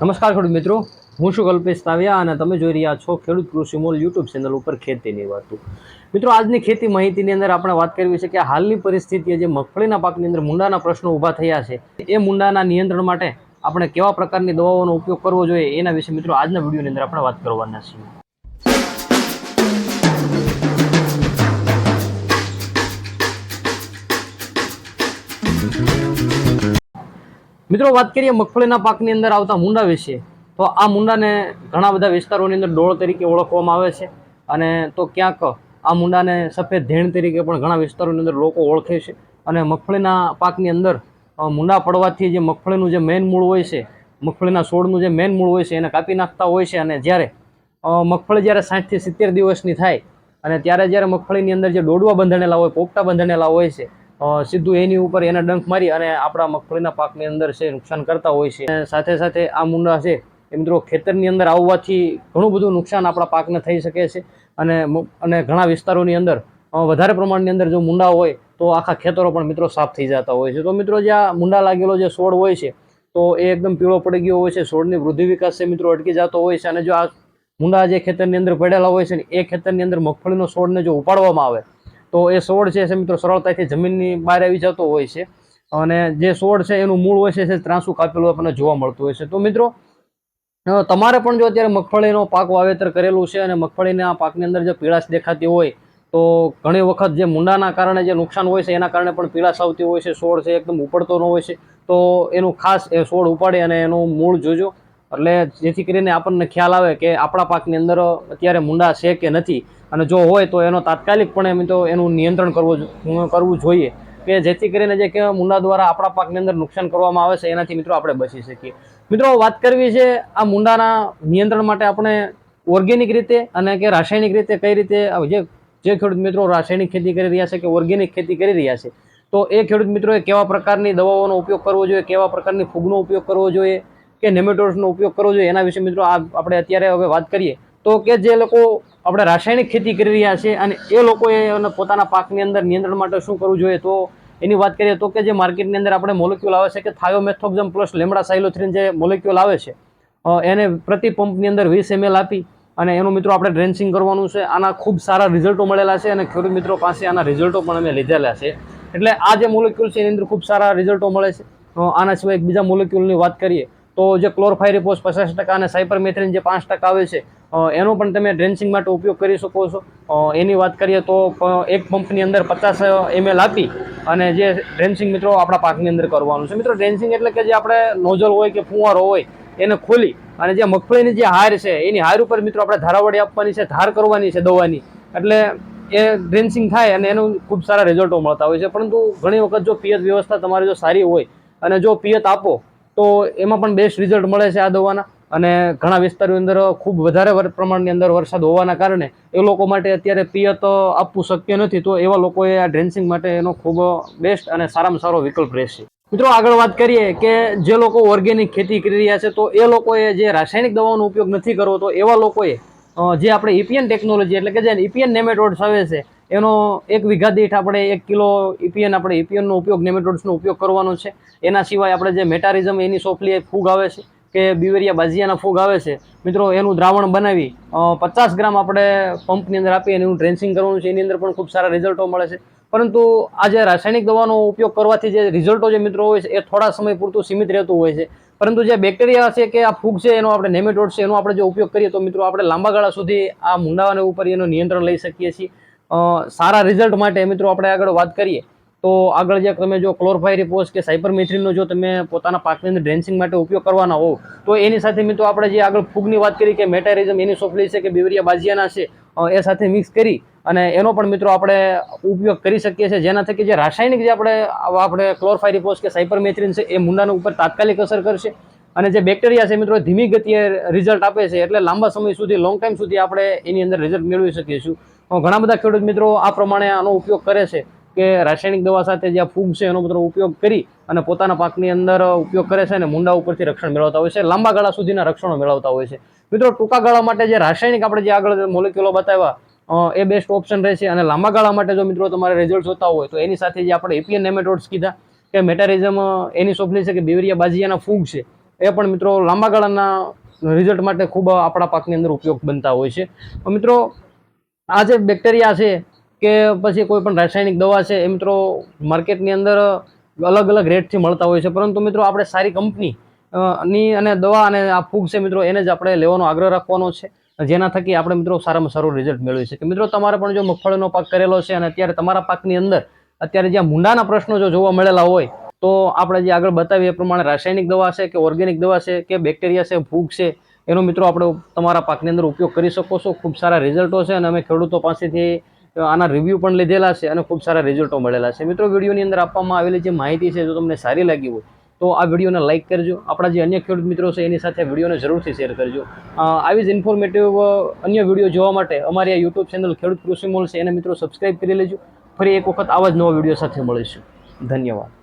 નમસ્કાર ખેડૂત મિત્રો. હું શું કલ્પેશ તાવ્યા અને તમે જોઈ રહ્યા છો ખેડૂત કૃષિ મોલ યુટ્યુબ ચેનલ ઉપર ખેતીની વાતો. મિત્રો, આજની ખેતી માહિતીની અંદર આપણે વાત કરવી છે કે હાલની પરિસ્થિતિએ જે મગફળીના પાકની અંદર મુંડાના પ્રશ્નો ઊભા થયા છે, એ મુંડાના નિયંત્રણ માટે આપણે કેવા પ્રકારની દવાઓનો ઉપયોગ કરવો જોઈએ એના વિશે મિત્રો, આજના વિડીયોની અંદર આપણે વાત કરવાના છીએ. મિત્રો, વાત કરીએ મગફળીના પાકની અંદર આવતા મુંડા વિશે. તો આ મુંડાને ઘણા બધા વિસ્તારોની અંદર ડોળ તરીકે ઓળખવામાં આવે છે અને તો ક્યાંક આ મુંડાને સફેદ ધેણ તરીકે પણ ઘણા વિસ્તારોની અંદર લોકો ઓળખે છે અને મગફળીના પાકની અંદર મુંડા પડવાથી જે મગફળીનું જે મેન મૂળ હોય છે, મગફળીના છોડનું જે મેન મૂળ હોય છે, એને કાપી નાખતા હોય છે અને જ્યારે મગફળી જ્યારે સાઠથી સિત્તેર દિવસની થાય અને ત્યારે જ્યારે મગફળીની અંદર જે ડોડવા બંધાણેલા હોય, પોપટા બંધાણેલા હોય છે સીધું એની ઉપર એને ડંખ મારી અને આપણા મગફળીના પાકની અંદર છે નુકસાન કરતા હોય છે. સાથે સાથે આ મુંડા છે એ મિત્રો ખેતરની અંદર આવવાથી ઘણું બધું નુકસાન આપણા પાકને થઈ શકે છે. અને અને ઘણા વિસ્તારોની અંદર વધારે પ્રમાણની અંદર જો મુંડા હોય તો આખા ખેતરો પણ મિત્રો સાફ થઈ જતા હોય છે. તો મિત્રો જે આ મુંડા લાગેલો જે છોડ હોય છે, તો એ એકદમ પીળો પડી ગયો હોય છે. છોડની વૃદ્ધિ વિકાસ છે મિત્રો અટકી જતો હોય છે. અને જો આ મુંડા જે ખેતરની અંદર પડેલા હોય છે ને, એ ખેતરની અંદર મગફળીનો છોડને જો ઉપાડવામાં આવે તો એ છોડ છે મિત્રો સરળતાથી જમીનની બહાર આવી જતો હોય છે. અને જે છોડ છે એનું મૂળ હોય છે ત્રાંસુ કાપેલું આપણને જોવા મળતું હોય છે. તો મિત્રો તમારે પણ જો અત્યારે મગફળીનો પાક વાવેતર કરેલું છે અને મગફળીના પાકની અંદર જે પીળાશ દેખાતી હોય, તો ઘણી વખત જે મુંડાના કારણે જે નુકસાન હોય છે એના કારણે પણ પીળાશ આવતી હોય છે. છોડ છે, એકદમ ઉપડતો ન હોય છે. તો એનું ખાસ એ છોડ ઉપાડી અને એનું મૂળ જોજો. એટલે જેથી કરીને આપણને ખ્યાલ આવે કે આપણા પાકની અંદર અત્યારે મુંડા છે કે નથી. અને જો હોય તો એનો તાત્કાલિકપણે એમ તો એનું નિયંત્રણ કરવું કરવું જોઈએ. કે જેથી કરીને જે કે મુંડા દ્વારા આપણા પાકની અંદર નુકસાન કરવામાં આવે છે, એનાથી મિત્રો આપણે બચી શકીએ. મિત્રો, વાત કરવી છે આ મુંડાના નિયંત્રણ માટે આપણે ઓર્ગેનિક રીતે અને કે રાસાયણિક રીતે કઈ રીતે જે જે ખેડૂત મિત્રો રાસાયણિક ખેતી કરી રહ્યા છે કે ઓર્ગેનિક ખેતી કરી રહ્યા છે, તો એ ખેડૂત મિત્રોએ કેવા પ્રકારની દવાઓનો ઉપયોગ કરવો જોઈએ, કેવા પ્રકારની ફૂગનો ઉપયોગ કરવો જોઈએ કે નેમેટોડ્સનો ઉપયોગ કરવો જોઈએ એના વિશે મિત્રો આપણે અત્યારે હવે વાત કરીએ. તો કે જે લોકો આપણે રાસાયણિક ખેતી કરી રહ્યા છે અને એ લોકોએ પોતાના પાકની અંદર નિયંત્રણ માટે શું કરવું જોઈએ, તો એની વાત કરીએ તો કે જે માર્કેટની અંદર આપણે મોલેક્યુલ આવે છે કે થાયોમેથોક્ઝમ પ્લસ લેમડા સાયલોથ્રીન જે મોલેક્યુલ આવે છે એને પ્રતિ પંપની અંદર વીસ એમએલ આપી અને એનું મિત્રો આપણે ડ્રેન્સિંગ કરવાનું છે. આના ખૂબ સારા રિઝલ્ટો મળેલા છે અને ખેડૂત મિત્રો પાસે આના રિઝલ્ટો પણ અમે લીધેલા છે. એટલે આ જે મોલેક્યુલ છે એની અંદર ખૂબ સારા રિઝલ્ટો મળે છે. આના સિવાય એક બીજા મોલેક્યુલની વાત કરીએ તો જે ક્લોરફાયરિપોસ પચાસ ટકા અને સાયપરમેથ્રિન જે પાંચ ટકા આવે છે એનો પણ તમે ડ્રેન્સિંગ માટે ઉપયોગ કરી શકો છો. એની વાત કરીએ તો એક પંપની અંદર પચાસ એમએલ આપી અને જે ડ્રેન્સિંગ મિત્રો આપણા પાકની અંદર કરવાનું છે. મિત્રો ડ્રેન્સિંગ એટલે કે જે આપણે નોઝલ હોય કે ફુવારો હોય, એને ખોલી અને જે મગફળીની જે હાર છે, એની હાર ઉપર મિત્રો આપણે ધારાવડી આપવાની છે, ધાર કરવાની છે દવાની. એટલે એ ડ્રેન્સિંગ થાય અને એનું ખૂબ સારા રિઝલ્ટો મળતા હોય છે. પરંતુ ઘણી વખત જો પિયત વ્યવસ્થા તમારી જો સારી હોય અને જો પિયત આપો તો એમાં પણ બેસ્ટ રિઝલ્ટ મળે છે આ દવાના. અને ઘણા વિસ્તારો અંદર ખૂબ વધારે પ્રમાણની અંદર વરસાદ હોવાના કારણે એ લોકો માટે અત્યારે પિયત આપવું શક્ય નથી. તો એવા લોકોએ આ ડ્રેન્સિંગ માટે એનો ખૂબ બેસ્ટ અને સારામાં સારો વિકલ્પ રહેશે. મિત્રો, આગળ વાત કરીએ કે જે લોકો ઓર્ગેનિક ખેતી કરી રહ્યા છે, તો એ લોકોએ જે રાસાયણિક દવાઓનો ઉપયોગ નથી કરવો, તો એવા લોકોએ જે આપણે ઇપીએન ટેકનોલોજી એટલે કે જે ઇપીએન નેમેટોડ્સ આવે છે એનો એક વીઘા દીઠ આપણે એક કિલો ઇપીએન આપણે ઇપીએનનો ઉપયોગ, નેમેટોડ્સનો ઉપયોગ કરવાનો છે. એના સિવાય આપણે જે મેટારિઝમ, એની સોફલી ફૂગ આવે છે કે બિવેરિયા બાજિયાના ફૂગ આવે છે. મિત્રો, એનું દ્રાવણ બનાવી પચાસ ગ્રામ આપણે પંપની અંદર આપી અને એનું ડ્રેન્સિંગ કરવાનું છે. એની અંદર પણ ખૂબ સારા રિઝલ્ટો મળે છે. પરંતુ આ જે રાસાયણિક દવાનો ઉપયોગ કરવાથી જે રિઝલ્ટો જે મિત્રો હોય છે, એ થોડા સમય પૂરતું સીમિત રહેતું હોય છે. પરંતુ જે બેક્ટેરિયા છે કે આ ફૂગ છે, એનો આપણે નેમેટોડ છે, એનો આપણે જો ઉપયોગ કરીએ તો મિત્રો, આપણે લાંબા ગાળા સુધી આ મુંડાવાને ઉપર એનું નિયંત્રણ લઈ શકીએ છીએ. સારા રિઝલ્ટ માટે મિત્રો આપણે આગળ વાત કરીએ, તો આગળ જે તમે જો ક્લોરફાયરિપોસ કે સાયપરમેથ્રિનનો જો તમે પોતાના પાકની અંદર ડ્રેન્સિંગ માટે ઉપયોગ કરવાના હોવ, તો એની સાથે મિત્રો આપણે જે આગળ ફૂગની વાત કરી કે મેટારિઝમ એની સોફલી છે કે બિવરિયા બાજિયાના છે એ સાથે મિક્સ કરી અને એનો પણ મિત્રો આપણે ઉપયોગ કરી શકીએ છીએ, જેના થકી જે રાસાયણિક જે આપણે આપણે ક્લોરફાયરિપોસ કે સાયપરમેથ્રિન છે એ મુંડાના ઉપર તાત્કાલિક અસર કરશે. અને જે બેક્ટેરિયા છે મિત્રો, ધીમી ગતિએ રિઝલ્ટ આપે છે એટલે લાંબા સમય સુધી લોંગ ટાઈમ સુધી આપણે એની અંદર રિઝલ્ટ મેળવી શકીએ છીએ. ઘણા બધા ખેડૂત મિત્રો આ પ્રમાણે આનો ઉપયોગ કરે છે કે રાસાયણિક દવા સાથે જે ફૂગ છે એનો મિત્રો ઉપયોગ કરી અને પોતાના પાકની અંદર ઉપયોગ કરે છે અને મુંડા ઉપરથી રક્ષણ મેળવતા હોય છે, લાંબા ગાળા સુધીના રક્ષણો મેળવતા હોય છે. મિત્રો, ટૂંકા ગાળા માટે જે રાસાયણિક આપણે જે આગળ મોલેક્યુલો બતાવ્યા એ બેસ્ટ ઓપ્શન રહેશે અને લાંબા ગાળા માટે જો મિત્રો તમારે રિઝલ્ટ જોતા હોય તો એની સાથે જે આપણે એપીએન નેમેટોડ્સ કીધા, કે મેટારિઝમ એની સોફલી છે કે બેવરિયા બાજીયાના ફૂગ છે. એ પણ મિત્રો લાંબા ગાળાના રિઝલ્ટ માટે ખૂબ આપણા પાકની અંદર ઉપયોગ બનતા હોય છે. મિત્રો, આ જે બેક્ટેરિયા છે કે પછી કોઈ પણ રાસાયણિક દવા છે, એ મિત્રો માર્કેટની અંદર અલગ અલગ રેટથી મળતા હોય છે. પરંતુ મિત્રો, આપણે સારી કંપની ની અને દવા અને આ ફૂગ છે મિત્રો, એને જ આપણે લેવાનો આગ્રહ રાખવાનો છે. જેના થકી આપણે મિત્રો સારામાં સારું રિઝલ્ટ મેળવી શકીએ. મિત્રો, તમારે પણ જો મગફળીનો પાક કરેલો છે અને અત્યારે તમારા પાકની અંદર અત્યારે જ્યાં મુંડાના પ્રશ્નો જો જોવા મળેલા હોય તો આપણે જે આગળ બતાવીએ એ પ્રમાણે રાસાયણિક દવા છે કે ઓર્ગેનિક દવા છે કે બેક્ટેરિયા છે ફૂગ છે, એનો મિત્રો આપણે તમારા પાકની અંદર ઉપયોગ કરી શકો છો. ખૂબ સારા રિઝલ્ટો છે અને અમે ખેડૂતો પાસેથી આના રિવ્યૂ પણ લીધેલા છે અને ખૂબ સારા રિઝલ્ટો મળેલા છે. મિત્રો, વિડીયોની અંદર આપવામાં આવેલી જે માહિતી છે, જો તમને સારી લાગી હોય, તો આ વિડીયોને લાઇક કરજો. આપણા જે અન્ય ખેડૂત મિત્રો છે, એની સાથે વિડીયોને જરૂરથી શેર કરજો. આવી જ ઇન્ફોર્મેટિવ અન્ય વીડિયો જોવા માટે અમારી આ યુટ્યુબ ચેનલ ખેડૂત કૃષિ મોલ છે, એને મિત્રો સબસ્ક્રાઇબ કરી લેજો. ફરી એક વખત આવા જ નવા વીડિયો સાથે મળીશું. ધન્યવાદ.